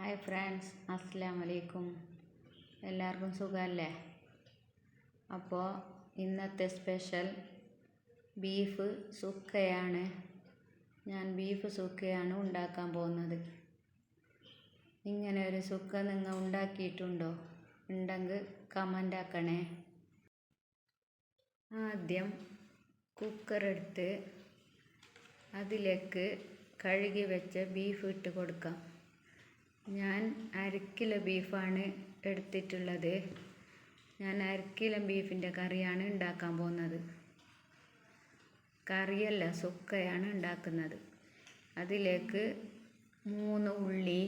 Hi friends അസ്സാം വലൈക്കും എല്ലാവർക്കും സുഖമല്ലേ? അപ്പോൾ ഇന്നത്തെ സ്പെഷ്യൽ ബീഫ് സുക്കയാണ്. ഞാൻ ബീഫ് സുക്കയാണ് ഉണ്ടാക്കാൻ പോകുന്നത്. ഇങ്ങനെ ഒരു സുക്ക നിങ്ങൾ ഉണ്ടാക്കിയിട്ടുണ്ടോ? ഉണ്ടെങ്കിൽ കമന്റ് ആക്കണേ. ആദ്യം കുക്കർ എടുത്ത് അതിലേക്ക് കഴുകി വെച്ച ബീഫ് ഇട്ട് കൊടുക്കാം. ഞാൻ അര കിലോ ബീഫാണ് എടുത്തിട്ടുള്ളത്. ഞാൻ അര കിലോ ബീഫിന്റെ കറിയാണ് ഉണ്ടാക്കാൻ പോകുന്നത്. കറിയല്ല സുക്കയാണ് ഉണ്ടാക്കുന്നത്. അതിലേക്ക് മൂന്ന് ഉള്ളി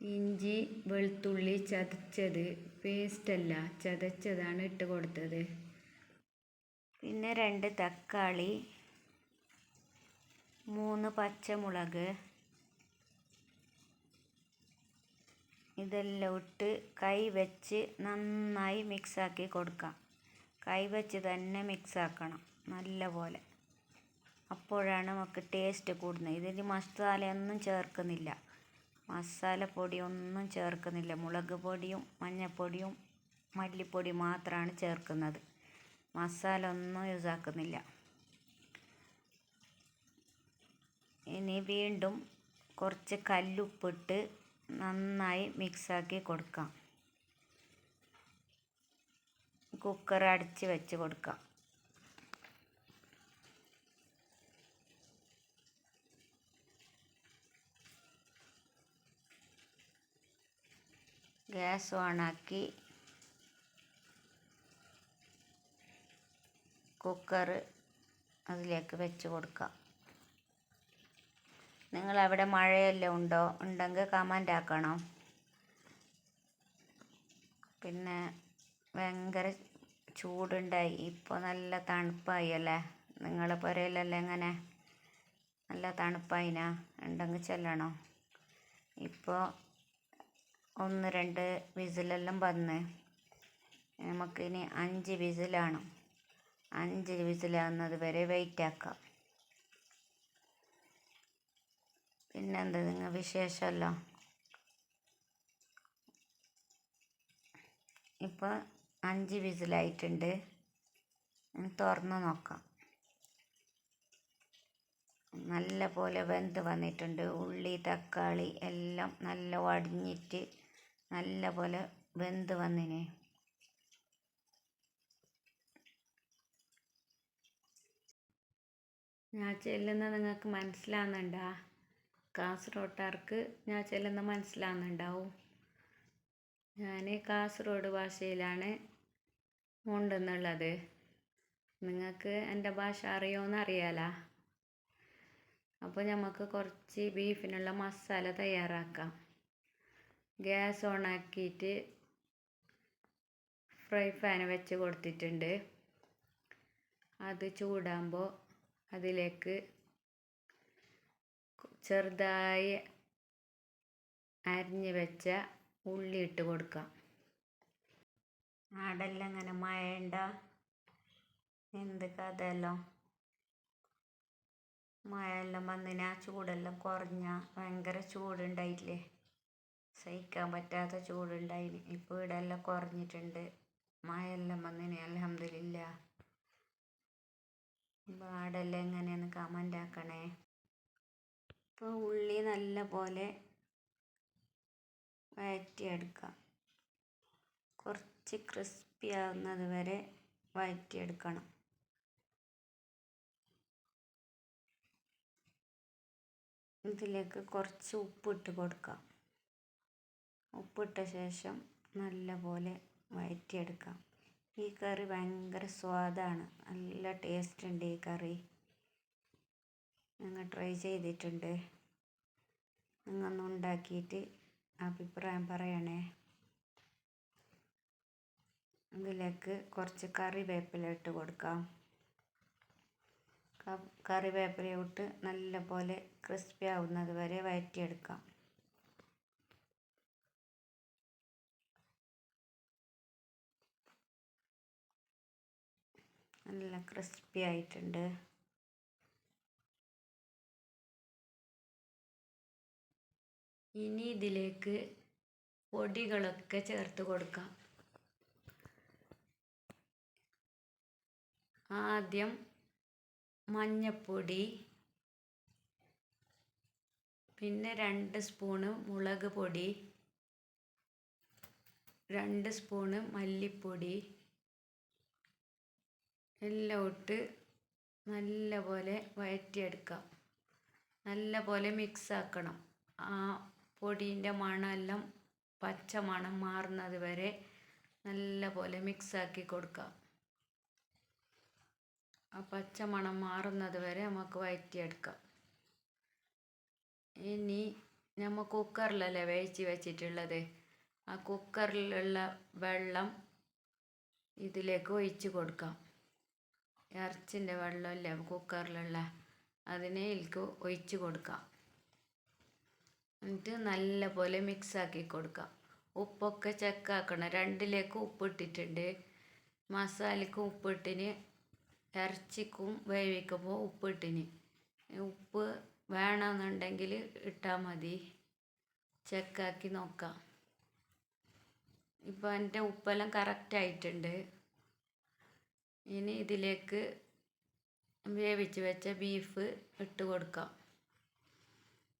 ഇഞ്ചി വെളുത്തുള്ളി ചതച്ചത് പേസ്റ്റല്ല ചതച്ചതാണ് ഇട്ട് കൊടുത്തത്. പിന്നെ രണ്ട് തക്കാളി മൂന്ന് പച്ചമുളക് ഇതെല്ലാം ഇട്ട് കൈ വെച്ച് നന്നായി മിക്സാക്കി കൊടുക്കാം. കൈ വെച്ച് തന്നെ മിക്സാക്കണം നല്ല പോലെ അപ്പോഴാണ് നമുക്ക് ടേസ്റ്റ് കൂടുന്നത്. ഇതിൽ മസാലയൊന്നും ചേർക്കുന്നില്ല. മസാലപ്പൊടി ഒന്നും ചേർക്കുന്നില്ല. മുളക് പൊടിയും മഞ്ഞൾപ്പൊടിയും മല്ലിപ്പൊടി മാത്രമാണ് ചേർക്കുന്നത്. മസാല ഒന്നും യൂസാക്കുന്നില്ല ഇനി വീണ്ടും കുറച്ച് കല്ലുപ്പിട്ട് നന്നായി മിക്സാക്കി കൊടുക്കാം. കുക്കർ അടച്ച് വെച്ച് കൊടുക്കാം. ഗ്യാസ് ഓണാക്കി കുക്കർ അതിലേക്ക് വെച്ച് കൊടുക്കാം. നിങ്ങളവിടെ മഴയെല്ലാം ഉണ്ടോ? ഉണ്ടെങ്കിൽ കമന്റ് ആക്കണം. പിന്നെ ഭയങ്കര ചൂടുണ്ടായി. ഇപ്പോൾ നല്ല തണുപ്പായി അല്ലേ? നിങ്ങളെ പുരയിലല്ലേ എങ്ങനെ? നല്ല തണുപ്പായിനാ? ഉണ്ടെങ്കിൽ ചെല്ലണോ. ഇപ്പോൾ ഒന്ന് രണ്ട് വിസിലെല്ലാം വന്ന്. നമുക്കിനി അഞ്ച് വിസിലാണ്. അഞ്ച് വിസിലാകുന്നത് വരെ വെയിറ്റ് ആക്കാം. പിന്നെന്ത് നിങ്ങൾ വിശേഷമല്ലോ ഇപ്പോൾ അഞ്ച് വിസിലായിട്ടുണ്ട്. തുറന്ന് നോക്കാം. നല്ല പോലെ വെന്ത് വന്നിട്ടുണ്ട്. ഉള്ളി തക്കാളി എല്ലാം നല്ല വടിഞ്ഞിട്ട് നല്ല പോലെ വെന്ത് വന്നിന്. ഞാൻ ചെല്ലുന്നത് നിങ്ങൾക്ക് മനസ്സിലാകുന്നുണ്ടാ കാസർഗോട്ടുകാർക്ക് ഞാൻ ചെല്ലുന്ന മനസ്സിലാകുന്നുണ്ടാവും ഞാൻ കാസർഗോഡ് ഭാഷയിലാണ് ഉണ്ടെന്നുള്ളത്. നിങ്ങൾക്ക് എന്റെ ഭാഷ അറിയുമോ അറിയാലോ? അപ്പോൾ നമുക്ക് കുറച്ച് ബീഫിനുള്ള മസാല തയ്യാറാക്കാം. ഗ്യാസ് ഓണാക്കിയിട്ട് ഫ്രൈ പാൻ വെച്ച് കൊടുത്തിട്ടുണ്ട്. അത് ചൂടാകുമ്പോൾ അതിലേക്ക് ചെറുതായി അരിഞ്ഞു വെച്ച ഉള്ളി ഇട്ട് കൊടുക്കാം. ആടെല്ലാം ഇങ്ങനെ മഴണ്ട എന്ത് കഥയല്ലോ മഴയെല്ലാം വന്നിന് ആ ചൂടെല്ലാം കുറഞ്ഞ ഭയങ്കര ചൂടുണ്ടായില്ലേ? സഹിക്കാൻ പറ്റാത്ത ചൂടുണ്ടായിന്. ഇപ്പോൾ ഇവിടെ എല്ലാം കുറഞ്ഞിട്ടുണ്ട്. മഴയെല്ലാം വന്നിന് അലഹമില്ല ഇപ്പം ആടെല്ലാം എങ്ങനെയെന്ന് കമന്റ് ആക്കണേ. ഇപ്പോൾ ഉള്ളി നല്ല പോലെ വഴറ്റിയെടുക്കാം. കുറച്ച് ക്രിസ്പി ആവുന്നത് വരെ വഴറ്റിയെടുക്കണം. ഇതിലേക്ക് കുറച്ച് ഉപ്പിട്ട് കൊടുക്കാം. ഉപ്പിട്ട ശേഷം നല്ല പോലെ വഴറ്റിയെടുക്കാം. ഈ കറി ഭയങ്കര സ്വാദാണ്. നല്ല ടേസ്റ്റ് ഉണ്ട് ഈ കറി. നിങ്ങൾ ട്രൈ ചെയ്തിട്ടുണ്ട്. നിങ്ങൾ ഒന്ന് ഉണ്ടാക്കിയിട്ട് അഭിപ്രായം പറയണേ. ഇതിലേക്ക് കുറച്ച് കറിവേപ്പില ഇട്ട് കൊടുക്കാം. കറിവേപ്പില ഇട്ട് നല്ല പോലെ ക്രിസ്പി ആവുന്നത് വരെ വഴറ്റിയെടുക്കാം നല്ല ക്രിസ്പി ആയിട്ടുണ്ട്. ഇനി ഇതിലേക്ക് പൊടികളൊക്കെ ചേർത്ത് കൊടുക്കാം. ആദ്യം മഞ്ഞപ്പൊടി പിന്നെ രണ്ട് സ്പൂണ് മുളക് പൊടി രണ്ട് സ്പൂണ് മല്ലിപ്പൊടി എല്ലാം ഇട്ട് നല്ലപോലെ വഴറ്റിയെടുക്കാം. നല്ലപോലെ മിക്സ് ആക്കണം. ആ പൊടീന്റെ മണമെല്ലാം പച്ച മണം മാറുന്നത് വരെ നല്ല പോലെ മിക്സാക്കി കൊടുക്കാം. ആ പച്ച മണം മാറുന്നത് വരെ നമുക്ക് വയറ്റിയെടുക്കാം. ഇനി നമ്മൾ കുക്കറിലല്ലേ വേവിച്ച് വെച്ചിട്ടുള്ളത്? ആ കുക്കറിലുള്ള വെള്ളം ഇതിലേക്ക് ഒഴിച്ച് കൊടുക്കാം. ഇറച്ചിന്റെ വെള്ളമല്ലേ കുക്കറിലുള്ള? അതിനെ ഇതിലേക്ക് ഒഴിച്ച് കൊടുക്കാം. എന്നിട്ട് നല്ലപോലെ മിക്സാക്കി കൊടുക്കാം. ഉപ്പൊക്കെ ചെക്കാക്കണം രണ്ടിലേക്ക് ഉപ്പിട്ടിട്ടുണ്ട്. മസാലയ്ക്കും ഉപ്പിട്ടിന് ഇറച്ചിക്കും വേവിക്കുമ്പോൾ ഉപ്പിട്ടിന്. ഉപ്പ് വേണമെന്നുണ്ടെങ്കിൽ ഇട്ടാൽ മതി. ചെക്കാക്കി നോക്കാം. ഇപ്പോൾ എന്റെ ഉപ്പെല്ലാം കറക്റ്റ് ആയിട്ടുണ്ട്. ഇനി ഇതിലേക്ക് വേവിച്ച് വെച്ച ബീഫ് ഇട്ട് കൊടുക്കാം.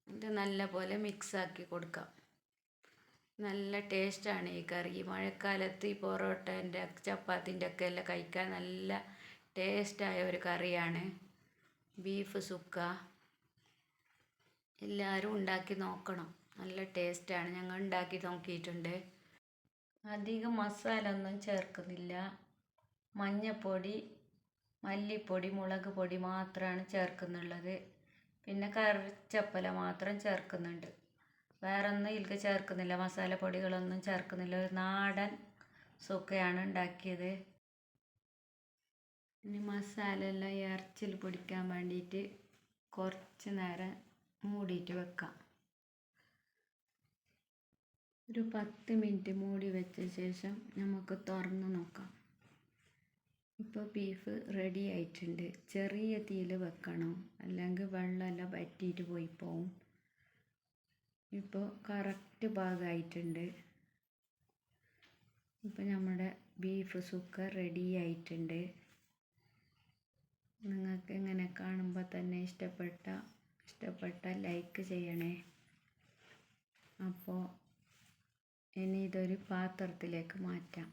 ഇത് നല്ലപോലെ മിക്സാക്കി കൊടുക്കാം. നല്ല ടേസ്റ്റാണ് ഈ കറി. മഴക്കാലത്ത് ഈ പൊറോട്ടേന്റെ ചപ്പാത്തിന്റെ ഒക്കെ എല്ലാം കഴിക്കാൻ നല്ല ടേസ്റ്റായ ഒരു കറിയാണ്. ബീഫ് സുക്ക. എല്ലാവരും ഉണ്ടാക്കി നോക്കണം. നല്ല ടേസ്റ്റാണ് ഞങ്ങൾ ഉണ്ടാക്കി നോക്കിയിട്ടുണ്ട്. അധികം മസാല ഒന്നും ചേർക്കുന്നില്ല. മഞ്ഞൾപ്പൊടി മല്ലിപ്പൊടി മുളക് പൊടി മാത്രമാണ് ചേർക്കുന്നുള്ളത്. പിന്നെ കറിച്ചപ്പല മാത്രം ചേർക്കുന്നുണ്ട്. വേറെ ഒന്നും ഇതിലേക്ക് ചേർക്കുന്നില്ല മസാലപ്പൊടികളൊന്നും ചേർക്കുന്നില്ല. ഒരു നാടൻ സുക്കയാണ് ഉണ്ടാക്കിയത്. ഇനി മസാല എല്ലാം ഇറച്ചിൽ പൊടിക്കാൻ വേണ്ടിയിട്ട് കുറച്ച് നേരം മൂടിയിട്ട് വെക്കാം. ഒരു പത്ത് മിനിറ്റ് മൂടി വെച്ച ശേഷം നമുക്ക് തുറന്ന് നോക്കാം. ഇപ്പോൾ ബീഫ് റെഡി ആയിട്ടുണ്ട്. ചെറിയ തീയിൽ വെക്കണം. അല്ലെങ്കിൽ വെള്ളമെല്ലാം വറ്റിയിട്ട് പോയി പോവും. ഇപ്പോൾ കറക്റ്റ് ഭാഗമായിട്ടുണ്ട് ഇപ്പോൾ നമ്മുടെ ബീഫ് സുക്ക റെഡി ആയിട്ടുണ്ട്. നിങ്ങൾക്ക് ഇങ്ങനെ കാണുമ്പോൾ തന്നെ ഇഷ്ടപ്പെട്ട ഇഷ്ടപ്പെട്ട ലൈക്ക് ചെയ്യണേ. അപ്പോൾ ഇനി ഇതൊരു പാത്രത്തിലേക്ക് മാറ്റാം.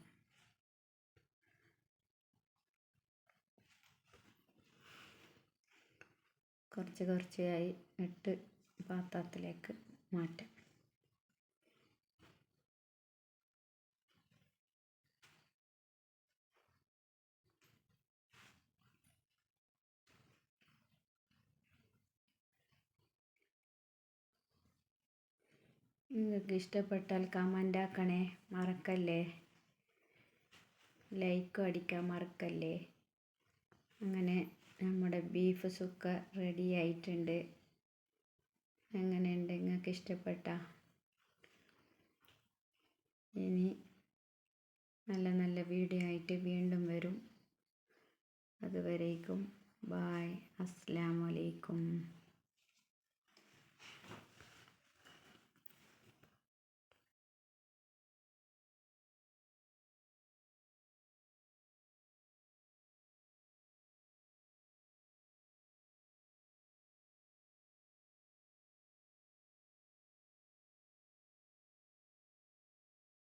കുറച്ച് കുറച്ചായി ഇട്ട് പാത്രത്തിലേക്ക് മാറ്റാം. നിങ്ങൾക്ക് ഇഷ്ടപ്പെട്ടാൽ കമന്റ് ആക്കണേ. മറക്കല്ലേ? ലൈക്കും അടിക്കാൻ മറക്കല്ലേ? അങ്ങനെ നമ്മുടെ ബീഫ് സുക്ക റെഡി ആയിട്ടുണ്ട്. എങ്ങനെയുണ്ട്? നിങ്ങൾക്ക് ഇഷ്ടപ്പെട്ട? ഇനി നല്ല നല്ല വീഡിയോ ആയിട്ട് വീണ്ടും വരും. അതുവരേക്കും. ബായ് അസ്സാം